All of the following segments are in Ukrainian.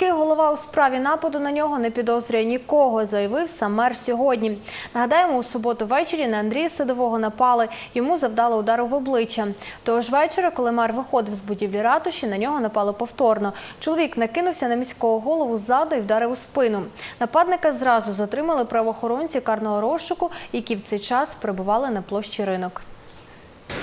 Міський голова у справі нападу на нього не підозрює нікого, заявив сам мер сьогодні. Нагадаємо, у суботу ввечері на Андрія Садового напали. Йому завдали удару в обличчя. Того ж вечора, коли мер виходив з будівлі ратуші, на нього напали повторно. Чоловік накинувся на міського голову ззаду і вдарив у спину. Нападника зразу затримали правоохоронці карного розшуку, які в цей час перебували на площі ринок.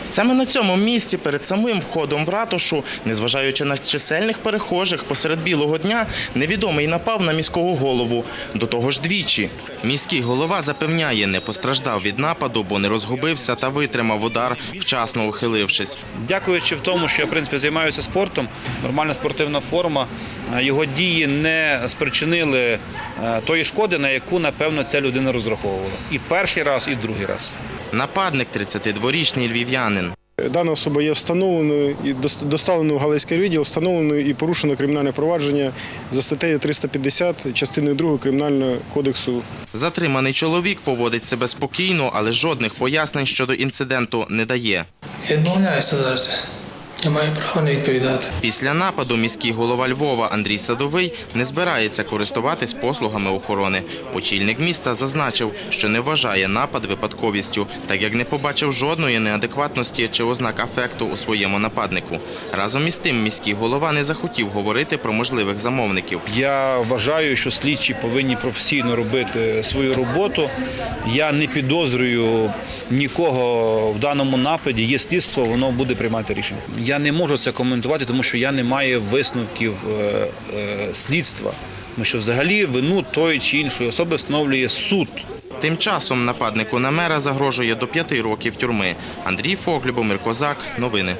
Саме на цьому місці перед самим входом в ратушу, незважаючи на чисельних перехожих, посеред білого дня невідомий напав на міського голову. До того ж двічі. Міський голова запевняє, не постраждав від нападу, бо не розгубився та витримав удар, вчасно ухилившись. Дякуючи в тому, що я в принципі займаюся спортом, нормальна спортивна форма, його дії не спричинили е, тої шкоди, на яку напевно ця людина розраховувала. І перший раз, і другий раз. Нападник 32-річний львів'янин. Дана особа є встановленою і дос- доставленою в Галицький відділ, встановленою і порушено кримінальне провадження за статтею 350 частиною 2 Кримінального кодексу Затриманий чоловік поводить себе спокійно, але жодних пояснень щодо інциденту не дає. Я відмовляюся зараз. Я маю право не відповідати. Після нападу міський голова Львова Андрій Садовий не збирається користуватись послугами охорони. Очільник міста зазначив, що не вважає напад випадковістю, так як не побачив жодної неадекватності чи ознак афекту у своєму нападнику. Разом із тим міський голова не захотів говорити про можливих замовників. Я вважаю, що слідчі повинні професійно робити свою роботу. Я не підозрюю нікого в даному нападі. Є слідство, воно буде приймати рішення. Я не можу це коментувати, тому що я не маю висновків е, е, слідства. Тому що взагалі вину тої чи іншої особи встановлює суд. Тим часом нападнику на мера загрожує до п'яти років тюрми. Андрій Фок, Любомир Козак. Новини.